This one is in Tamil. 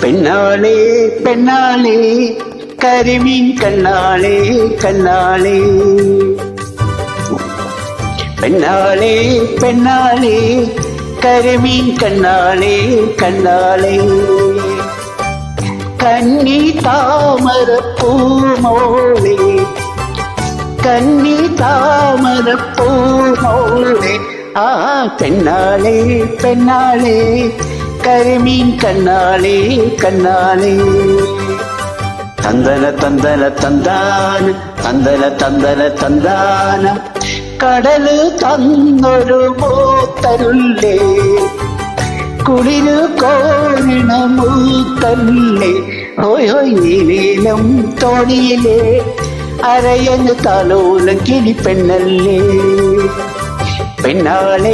பெண்ணாளே பெண்ணாளே கரிமீன் கண்ணாளே கண்ணாளே. பெண்ணாளே பெண்ணாளே கருமீன் கண்ணாளே கண்ணாளே. கன்னி தாமர பூமோளே கன்னி தாமர பூமோளே. ஆ பெண்ணாளே பெண்ணாளே கருமீன் கண்ணாலே கண்ணாலே தந்தன தந்தன தந்தான தந்தன தந்தன தந்தான കടല് തന്നൊരു മൂത്തരുള്ളേ കുളിരു കോരിണ മൂത്തല്ലേ ഓയോയിലും തോണിയിലേ അരയന് തലോലം കിളി പെണ്ണല്ലേ പെണ്ണാളെ